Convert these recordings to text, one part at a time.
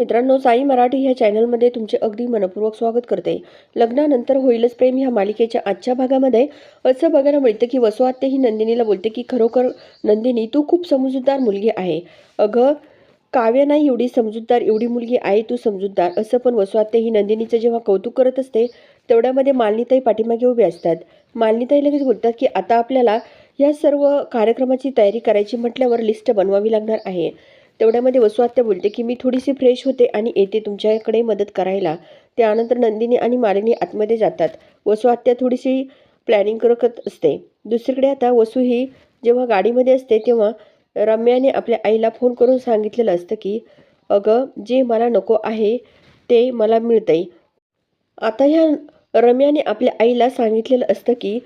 मित्रांनो साई मराठी ह्या चॅनलमध्ये तुमचे अगदी मनपूर्वक स्वागत करते. लग्नानंतर होईलच प्रेम ह्या मालिकेच्या आजच्या भागामध्ये. असं बघायला मिळतं की वसू ही नंदिनीला बोलते की खरोखर नंदिनी तू खूप समजूतदार मुलगी आहे. अगं काव्य नाही एवढी समजूतदार एवढी मुलगी आहे तू समजूतदार. असं पण वसू ही नंदिनीचं जेव्हा कौतुक करत असते तेवढ्यामध्ये मालनीताई पाठीमागे उभी असतात. मालनीताई लगेच बोलतात की आता आपल्याला या सर्व कार्यक्रमाची तयारी करायची म्हटल्यावर लिस्ट बनवावी लागणार आहे. तेवढ्यामध्ये वसुआत्या बोलते की मी थोडीशी फ्रेश होते आणि येते तुमच्याकडे मदत करायला. त्यानंतर नंदिनी आणि मालिनी आतमध्ये जातात. वसुआत्या थोडीशी प्लॅनिंग करत असते. दुसरीकडे आता वसू ही जेव्हा गाडीमध्ये असते तेव्हा रम्याने आपल्या आईला फोन करून सांगितलेलं असतं की अगं जे मला नको आहे ते मला मिळतंय. आता ह्या रम्याने आपल्या आईला सांगितलेलं असतं की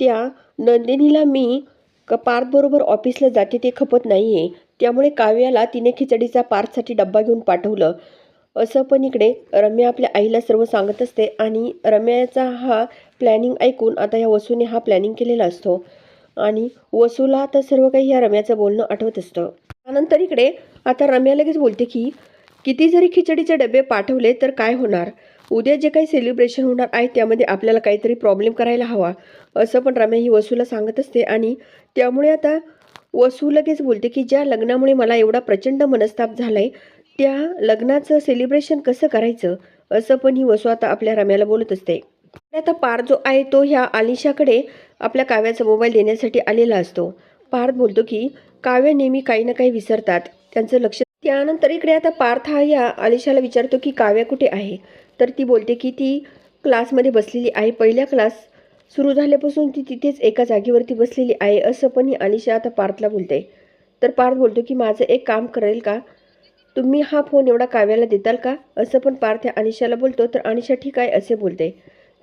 त्या नंदिनीला मी क पार्थबरोबर ऑफिसला जाते ते खपत नाही आहे त्यामुळे काव्याला तिने खिचडीचा पार्थसाठी डब्बा घेऊन पाठवलं. असं पण इकडे रम्या आपल्या आईला सर्व सांगत असते आणि रम्याचा हा प्लॅनिंग ऐकून आता या वसूने हा प्लॅनिंग केलेला असतो. आणि वसूला आता सर्व काही या रम्याचं बोलणं आठवत असतं. त्यानंतर इकडे आता रम्या लगेच बोलते की किती जरी खिचडीचे डबे पाठवले तर काय होणार? उद्या जे काही सेलिब्रेशन होणार आहे त्यामध्ये आपल्याला काहीतरी प्रॉब्लेम करायला हवा. असं पण रम्या ही वसूला सांगत असते आणि त्यामुळे आता वसू लगेच बोलते की ज्या लग्नामुळे मला एवढा प्रचंड मनस्ताप झालाय त्या लग्नाचं सेलिब्रेशन कसं करायचं? असं पण ही वसू आता आपल्या रम्याला बोलत असते. आता पार जो आहे तो ह्या आलिशाकडे आपल्या काव्याचा मोबाईल देण्यासाठी आलेला असतो. पार्थ बोलतो की काव्य नेहमी काही ना काही विसरतात. त्यांचं लक्ष त्यानंतर इकडे आता पार्थ हा या आलिशाला विचारतो की काव्य कुठे आहे? तर ती बोलते की ती क्लासमध्ये बसलेली आहे. पहिल्या क्लास सुरू झाल्यापासून ती तिथेच एका जागेवरती बसलेली आहे असं पण ही अनिशा आता पार्थला बोलते. तर पार्थ बोलतो की माझं एक काम करेल का? तुम्ही हा फोन एवढा काव्याला देताल का? असं पण पार्थ या अनिशाला बोलतो. तर अनिशा ठीक आहे असे बोलते.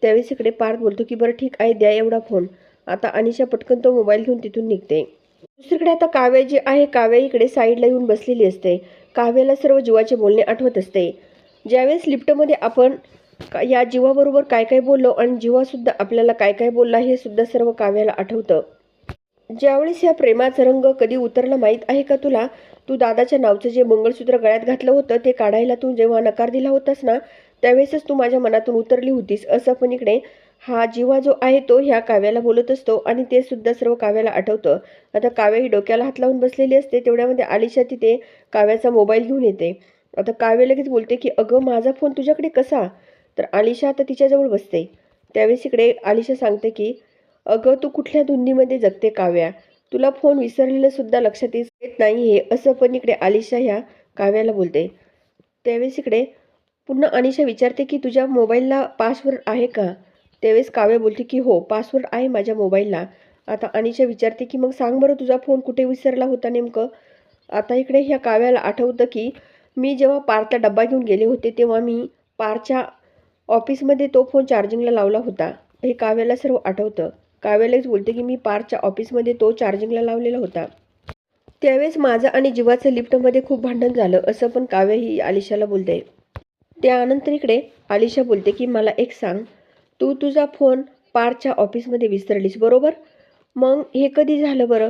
त्यावेळेस इकडे पार्थ बोलतो की बरं ठीक आहे द्या एवढा फोन. आता अनिशा पटकन तो मोबाईल घेऊन तिथून निघते. दुसरीकडे आता काव्य जी आहे काव्या इकडे साईडला येऊन बसलेली असते. काव्याला सर्व जीवाचे बोलणे आठवत असते. ज्यावेळेस लिफ्टमध्ये आपण का- या जीवाबरोबर काय काय बोललो आणि जीवासुद्धा आपल्याला काय काय बोलला हे सुद्धा सर्व काव्याला आठवतं. ज्यावेळेस या प्रेमाचा रंग कधी उतरला माहीत आहे का तुला? तू दादाच्या नावचं जे मंगळसूत्र गळ्यात घातलं होतं ते काढायला तू जेव्हा नकार दिला होतास ना त्यावेळेसच तू माझ्या मनातून उतरली होतीस. असं पण इकडे हा जीवा जो आहे तो ह्या काव्याला बोलत असतो आणि ते सुद्धा सर्व काव्याला आठवतं. आता काव्या ही डोक्याला हात लावून बसलेली असते तेवढ्यामध्ये आलिशा तिथे काव्याचा मोबाईल घेऊन येते. आता काव्य लगेच बोलते की अगं माझा फोन तुझ्याकडे कसा? तर आलिशा आता तिच्याजवळ बसते. त्यावेळेस इकडे आलिशा सांगते की अगं तू कुठल्या धुंदीमध्ये जगते काव्या? तुला फोन विसरलेलं सुद्धा लक्षात येत नाही हे असं पण इकडे आलिशा ह्या काव्याला बोलते. त्यावेळेस इकडे पुन्हा अनिशा विचारते की तुझ्या मोबाईलला पासवर्ड आहे का? त्यावेळेस काव्य बोलते की हो पासवर्ड आहे माझ्या मोबाईलला. आता अनिशा विचारते की मग सांग बरं तुझा फोन कुठे विसरला होता नेमकं? आता इकडे ह्या काव्याला आठवतं की मी जेव्हा पारचा डब्बा घेऊन गेले होते तेव्हा मी पारच्या ऑफिसमध्ये तो फोन चार्जिंगला लावला होता. हे काव्याला सर्व आठवतं. काव्यालाच बोलते की मी पारच्या ऑफिसमध्ये तो चार्जिंगला लावलेला होता. त्यावेळेस माझं आणि जीवाचं लिफ्टमध्ये खूप भांडण झालं असं पण काव्य ही आलिशाला बोलते. त्यानंतर इकडे आलिशा बोलते की मला एक सांग. तू तुझा फोन पारच्या ऑफिसमध्ये विसरलीस बरोबर? मग हे कधी झालं बरं?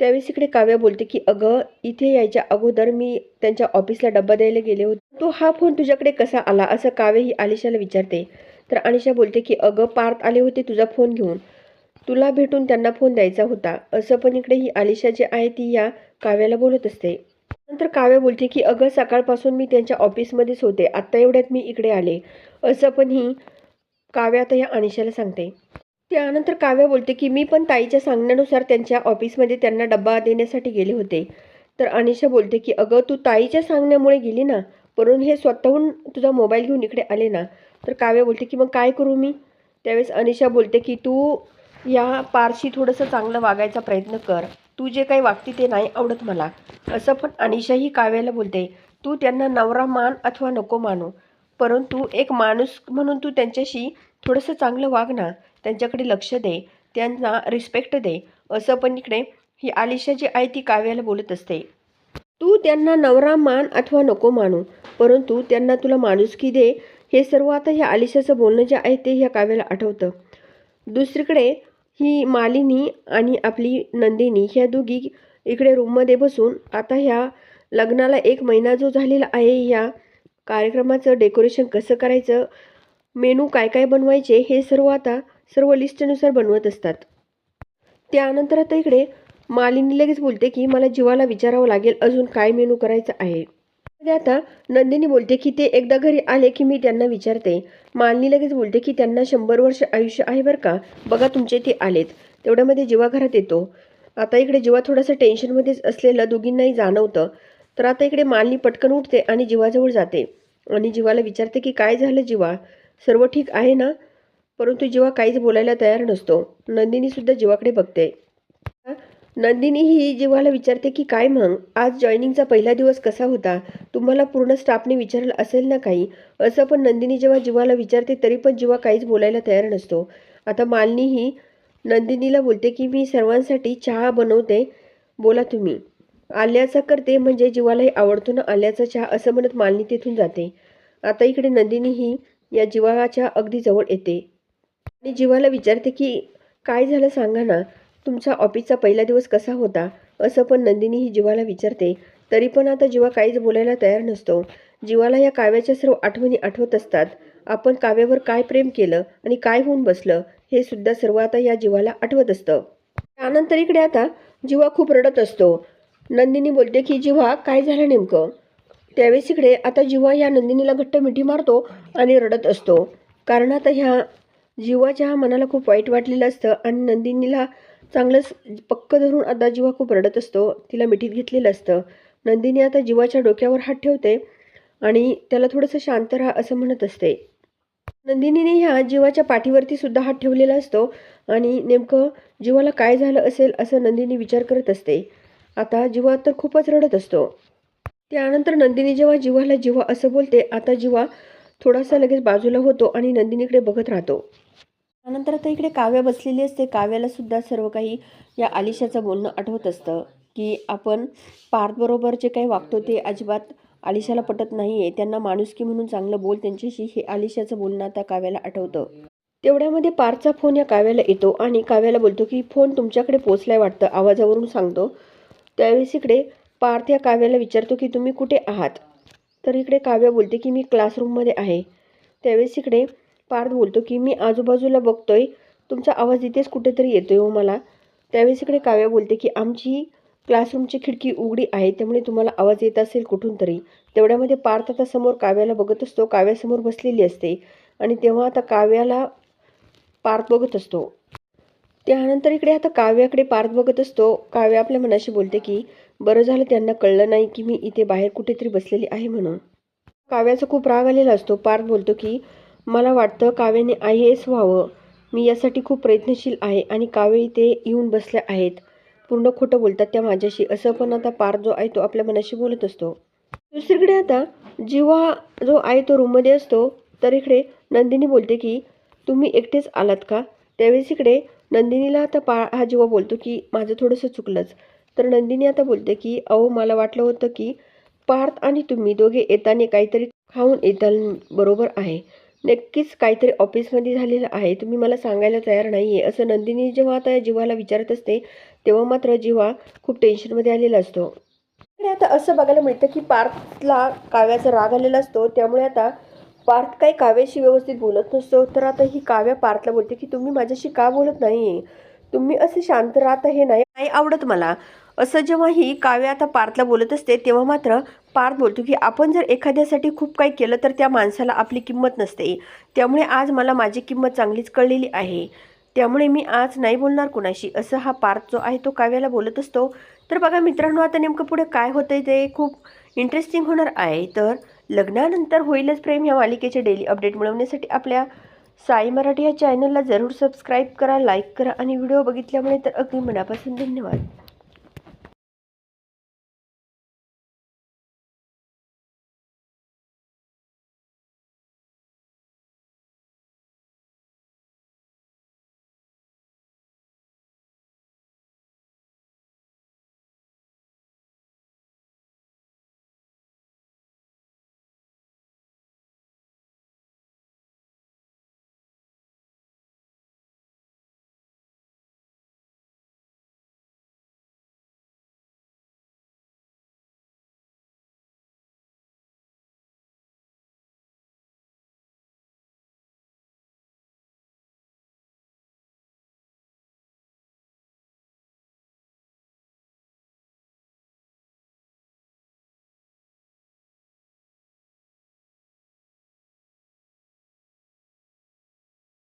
त्यावेळेस इकडे काव्या बोलते की अगं इथे यायच्या अगोदर मी त्यांच्या ऑफिसला डब्बा द्यायला गेले होते. तो हा फोन तुझ्याकडे कसा आला? असं काव्य ही आलिशाला विचारते. तर अनिशा बोलते की अगं पार्थ आले होते तुझा फोन घेऊन. तुला भेटून त्यांना फोन द्यायचा होता. असं पण इकडे ही आलिशा जी आहे ती या काव्याला बोलत असते. नंतर काव्य बोलते की अगं सकाळपासून मी त्यांच्या ऑफिसमध्येच होते. आत्ता एवढ्यात मी इकडे आले. असं पण ही काव्या आता या अनिशाला सांगते. त्यानंतर काव्य बोलते की मी पण ताईच्या सांगण्यानुसार त्यांच्या ऑफिसमध्ये त्यांना डब्बा देण्यासाठी गेले होते. तर अनिशा बोलते की अगं तू ताईच्या सांगण्यामुळे गेली ना? परंतु हे स्वतःहून तुझा मोबाईल घेऊन इकडे आले ना तर काव्य बोलते की मग काय करू मी? त्यावेळेस अनिशा बोलते की तू या पारशी थोडंसं चांगलं वागायचा प्रयत्न कर. तू जे काही वागते ते नाही आवडत मला. असं पण अनिशाही काव्याला बोलते तू त्यांना नवरा मान अथवा नको मानू परंतु एक माणूस म्हणून तू त्यांच्याशी थोडंसं चांगलं वाग ना त्यांच्याकडे लक्ष दे त्यांना रिस्पेक्ट दे. असं पण इकडे ही आलिशा जी आहे ती काव्याला बोलत असते. तू त्यांना नवरा मान अथवा नको मानू परंतु त्यांना तुला माणुसकी दे. हे सर्व आता ह्या आलिशाचं बोलणं जे आहे ते ह्या काव्याला आठवतं. दुसरीकडे ही मालिनी आणि आपली नंदिनी ह्या दोघी इकडे रूममध्ये बसून आता ह्या लग्नाला एक महिना जो झालेला आहे ह्या कार्यक्रमाचं डेकोरेशन कसं करायचं मेनू काय काय बनवायचे हे सर्व आता सर्व लिस्टनुसार बनवत असतात. त्यानंतर आता इकडे मालिनी लगेच बोलते की मला जीवाला विचारावं लागेल अजून काय मेनू करायचं आहे? म्हणजे आता नंदिनी बोलते की ते एकदा घरी आले की मी त्यांना विचारते. मालिनी लगेच बोलते की त्यांना शंभर वर्ष आयुष्य आहे बरं का? बघा तुमचे ते आलेत. तेवढ्यामध्ये जीवा घरात येतो. आता इकडे जीवा थोडंसं टेन्शनमध्येच असलेलं दोघींनाही जाणवतं. तर आता इकडे मालिनी पटकन उठते आणि जीवाजवळ जाते. आणि जीवाला विचारते की काय झालं जीवा? सर्व ठीक आहे ना? परंतु जीवा काहीच बोलायला तयार नसतो. नंदिनीसुद्धा जीवाकडे बघते. नंदिनी ही जीवाला विचारते की काय मग? आज जॉईनिंगचा पहिला दिवस कसा होता? तुम्हाला पूर्ण स्टाफने विचारलं असेल ना काही असं पण नंदिनी जेव्हा जीवाला विचारते तरी पण जीवा काहीच बोलायला तयार नसतो. आता मालनी ही नंदिनीला बोलते की मी सर्वांसाठी चहा बनवते. बोला तुम्ही. आल्याचा करते म्हणजे जीवालाही आवडतो ना आल्याचा चहा असं म्हणत मालनी तिथून जाते. आता इकडे नंदिनी ही या जीवाच्या अगदी जवळ येते. आणि जीवाला विचारते की काय झालं सांगा ना? तुमचा ऑफिसचा पहिला दिवस कसा होता? असं पण नंदिनी ही जीवाला विचारते. तरी पण आता जीवा काहीच बोलायला तयार नसतो. जीवाला या काव्याच्या सर्व आठवणी आठवत असतात. आपण काव्यावर काय प्रेम केलं आणि काय होऊन बसलं हे सुद्धा सर्व आता या जीवाला आठवत असतं. त्यानंतर इकडे आता जीवा खूप रडत असतो. नंदिनी बोलते की जीवा काय झालं नेमकं? त्यावेळेस इकडे आता जीवा या नंदिनीला घट्ट मिठी मारतो आणि रडत असतो. कारण आता ह्या जीवाच्या मनाला खूप वाईट वाटलेलं असतं आणि नंदिनीला चांगलंच पक्क धरून आता जीवा खूप रडत असतो. तिला मिठीत घेतलेलं असतं. नंदिनी आता जीवाच्या डोक्यावर हात ठेवते आणि त्याला थोडंसं शांत राहा असं म्हणत असते. नंदिनीने ह्या जीवाच्या पाठीवरती सुद्धा हात ठेवलेला असतो आणि नेमकं जीवाला काय झालं असेल असं नंदिनी विचार करत असते. आता जीवा तर खूपच रडत असतो. त्यानंतर नंदिनी जेव्हा जीवाला जीवा असं बोलते आता जीवा थोडासा लगेच बाजूला होतो आणि नंदिनीकडे बघत राहतो. त्यानंतर आता इकडे काव्या बसलेली असते. काव्याला सुद्धा सर्व काही या आलिशाचं बोलणं आठवत असतं की आपण पार्थबरोबर जे काही वागतो ते अजिबात आलिशाला पटत नाही आहे त्यांना माणुसकी म्हणून चांगलं बोल त्यांच्याशी हे आलिशाचं बोलणं आता काव्याला आठवतं. तेवढ्यामध्ये पारचा फोन या काव्याला येतो आणि काव्याला बोलतो की फोन तुमच्याकडे पोचलाय वाटतं? आवाजावरून सांगतो. त्यावेळेस इकडे पार्थ या काव्याला विचारतो की तुम्ही कुठे आहात? तर इकडे काव्य बोलते की मी क्लासरूममध्ये आहे. त्यावेळेस इकडे पार्थ बोलतो की मी आजूबाजूला बघतोय. तुमचा आवाज इथेच कुठेतरी येतोय हो मला. त्यावेळेस इकडे काव्या बोलते की आमची क्लासरूमची खिडकी उघडी आहे. त्यामुळे तुम्हाला आवाज येत असेल कुठून तरी तेवढ्यामध्ये पार्थ आता समोर काव्याला बघत असतो. काव्यासमोर बसलेली असते. आणि तेव्हा आता काव्याला पार्थ बघत असतो. त्यानंतर इकडे आता काव्याकडे पार्थ बघत असतो. काव्य आपल्या मनाशी बोलते की बरं झालं त्यांना कळलं नाही की मी इथे बाहेर कुठेतरी बसलेली आहे म्हणून. काव्याचा खूप राग आलेला असतो. पार्थ बोलतो की मला वाटतं काव्याने आय एस व्हावं. मी यासाठी खूप प्रयत्नशील आहे आणि काव्य इथे येऊन बसल्या आहेत. पूर्ण खोटं बोलतात त्या माझ्याशी. असं पण आता पार जो आहे तो आपल्या मनाशी बोलत असतो. दुसरीकडे आता जीवा जो आहे तो रूममध्ये असतो तर इकडे नंदिनी बोलते की तुम्ही एकटेच आलात का? त्यावेळेस इकडे नंदिनीला आता पा हा जीवा बोलतो की माझं थोडंसं चुकलंच. तर नंदिनी आता बोलते की अहो मला वाटलं होतं की पार्थ आणि तुम्ही दोघे येताना काहीतरी खाऊन येताल बरोबर आहे. नक्कीच काहीतरी ऑफिसमध्ये झालेलं आहे. तुम्ही मला सांगायला तयार नाही आहे असं नंदिनी जेव्हा आता या जीवाला विचारत असते तेव्हा मात्र जीवा खूप टेन्शनमध्ये आलेला असतो. आणि आता असं बघायला मिळतं की पार्थला काव्याचा राग आलेला असतो. त्यामुळे आता पार्थ काही काव्याशी व्यवस्थित बोलत नसतो. तर आता ही काव्या पार्थला बोलते की तुम्ही माझ्याशी का बोलत नाही तुम्ही असे शांत राहता हे नाही नाही आवडत मला. असं जेव्हा ही काव्य आता पार्थला बोलत असते तेव्हा मात्र पार्थ बोलतो की आपण जर एखाद्यासाठी खूप काही केलं तर त्या माणसाला आपली किंमत नसते. त्यामुळे आज मला माझी किंमत चांगलीच कळलेली आहे. त्यामुळे मी आज नाही बोलणार कुणाशी. असं हा पार्थ जो आहे तो काव्याला बोलत असतो. तर बघा मित्रांनो आता नेमकं पुढे काय होतंय ते खूप इंटरेस्टिंग होणार आहे. तर लग्नानंतर होईलच प्रेम या मालिकेचे डेली अपडेट मिळवण्यासाठी आपल्या साई मराठी या चॅनलला जरूर सबस्क्राईब करा लाईक करा आणि व्हिडिओ बघितल्यामुळे तर अगदी मनापासून धन्यवाद.